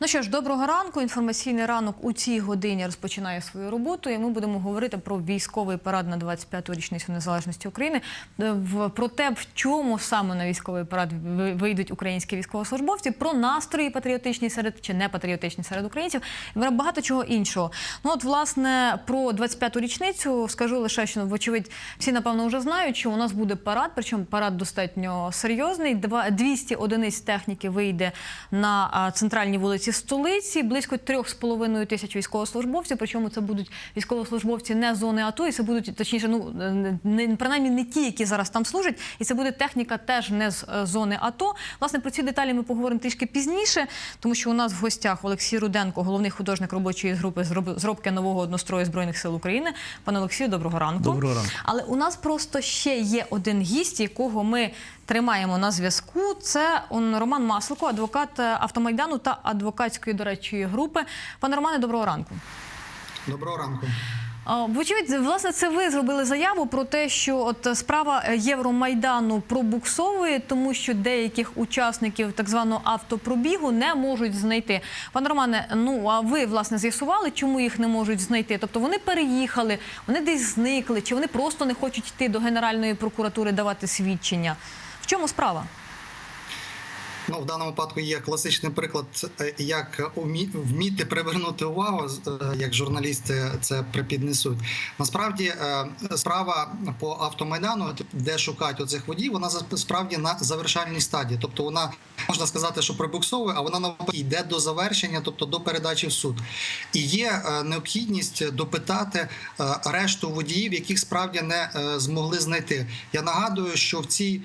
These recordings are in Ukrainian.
Ну що ж, доброго ранку. Інформаційний ранок у цій годині розпочинає свою роботу, і ми будемо говорити про військовий парад на 25-ту річницю незалежності України. е, Про те, в чому саме на військовий парад вийдуть українські військовослужбовці, про настрої патріотичні серед чи не патріотичні серед українців, багато чого іншого. Ну от власне про 25-ту річницю скажу лише, що вочевидь всі напевно вже знають, що у нас буде парад, причому парад достатньо серйозний. Два 200 одиниць техніки вийде на центральній вулиці столиці. Близько 3,5 тисяч військовослужбовців. Причому це будуть військовослужбовці не з зони АТО, і це будуть точніше, ну не принаймні не ті, які зараз там служать, і це буде техніка теж не з е, зони АТО. Власне про ці деталі ми поговоримо трішки пізніше, тому що у нас в гостях Олексій Руденко, головний художник робочої групи зроб- зробки нового однострою збройних сил України. Пане Олексію, доброго ранку. Доброго ранку. Але у нас просто ще є один гість, якого ми тримаємо на зв'язку. Це Роман Маслико, адвокат е, автомайдану та адвокатської дорадчої групи. Пане Романе, доброго ранку. Доброго ранку. А, Вочевидь, власне, це ви зробили заяву про те, що от справа Євромайдану пробуксовує, тому що деяких учасників так званого автопробігу не можуть знайти. Пане Романе, ну а ви власне з'ясували, чому їх не можуть знайти? Тобто вони переїхали, вони десь зникли, чи вони просто не хочуть йти до Генеральної прокуратури давати свідчення? Чому справа? Ну, в даному випадку є класичний приклад, е, як вміти привернути увагу, е, як журналісти це припіднесуть. Насправді е, справа по автомайдану, де шукають оцих водіїв, вона справді на завершальній стадії. Тобто вона можна сказати, що прибуксовує, а вона навпаки йде до завершення, тобто до передачі в суд. І є необхідність допитати решту водіїв, яких справді не змогли знайти. Я нагадую, що в цій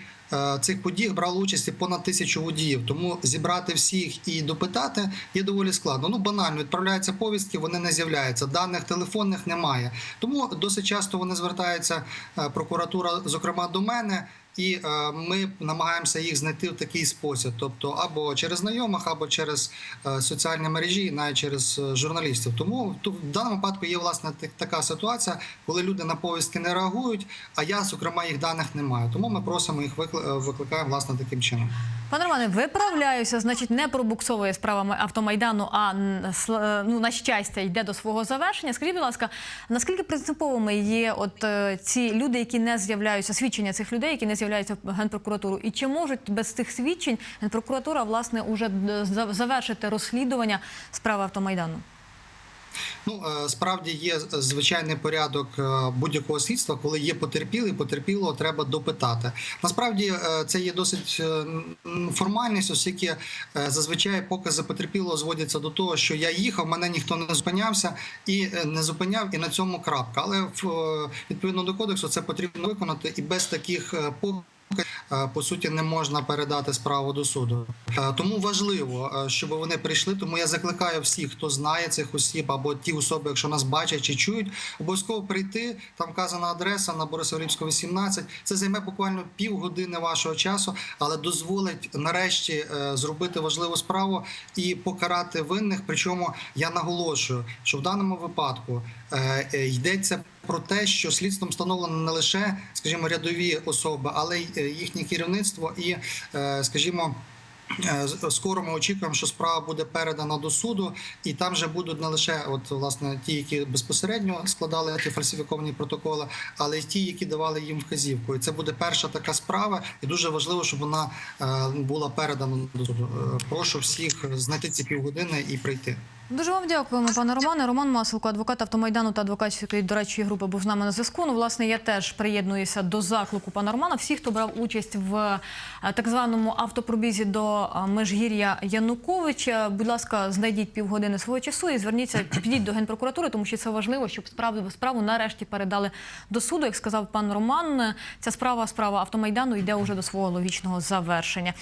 Цих подіях брало участь понад тисячу водіїв, тому зібрати всіх і допитати є доволі складно. Ну банально відправляються повістки, вони не з'являються. Даних телефонних немає. Тому досить часто вони звертаються е, прокуратура, зокрема до мене. І е, ми намагаємося їх знайти в такий спосіб, тобто або через знайомих, або через е, соціальні мережі, навіть через е, журналістів. Тому тут в даному випадку є власне так- така ситуація, коли люди на повістки не реагують, а я, зокрема, їх даних не маю. Тому ми просимо їх викли- викликаємо власне таким чином. Пане Романе, виправляюся, значить, не пробуксовує справами автомайдану, а ну на щастя йде до свого завершення. Скажіть, будь ласка, наскільки принциповими є от ці люди, які не з'являються, свідчення цих людей, які не з'являються в генпрокуратуру, і чи можуть без цих свідчень генпрокуратура власне уже завершити розслідування справи автомайдану? Ну е, справді є звичайний порядок е, будь-якого слідства, коли є потерпілий, потерпілого треба допитати. Насправді е, це є досить е, формальність, оскільки е, зазвичай покази потерпілого зводяться до того, що я їхав, мене ніхто не зупинявся і е, не зупиняв, і на цьому крапка. Але е, відповідно до кодексу це потрібно виконати, і без таких е, е, по суті не можна передати справу до суду. Тому важливо, щоб вони прийшли. Тому я закликаю всіх, хто знає цих осіб або ті особи, якщо нас бачать чи чують, обов'язково прийти. Там вказана адреса на Борисовлівського 18. Це займе буквально півгодини вашого часу, але дозволить нарешті е, зробити важливу справу і покарати винних. Причому я наголошую, що в даному випадку е, е, йдеться про те, що слідством встановлено не лише, скажімо, рядові особи, але й е, їхнє керівництво і, е, скажімо. е, Скоро ми очікуємо, що справа буде передана до суду, і там вже будуть не лише от власне ті, які безпосередньо складали ті фальсифіковані протоколи, але й ті, які давали їм вказівку. І це буде перша така справа, і дуже важливо, щоб вона була передана до суду. Прошу всіх знайти ці півгодини і прийти. Дуже вам дякуємо, пане Романе. Роман Маселко, адвокат автомайдану та адвокатської дорадчої групи, був з нами на зв'язку. Ну, власне, я теж приєднуюся до заклику пана Романа. Всі, хто брав участь в е, так званому автопробізі до е, Межгір'я Януковича, будь ласка, знайдіть півгодини свого часу і зверніться, підіть до генпрокуратури, тому що це важливо, щоб справу справу нарешті передали до суду. Як сказав пан Роман, ця справа, справа автомайдану, йде уже до свого логічного завершення.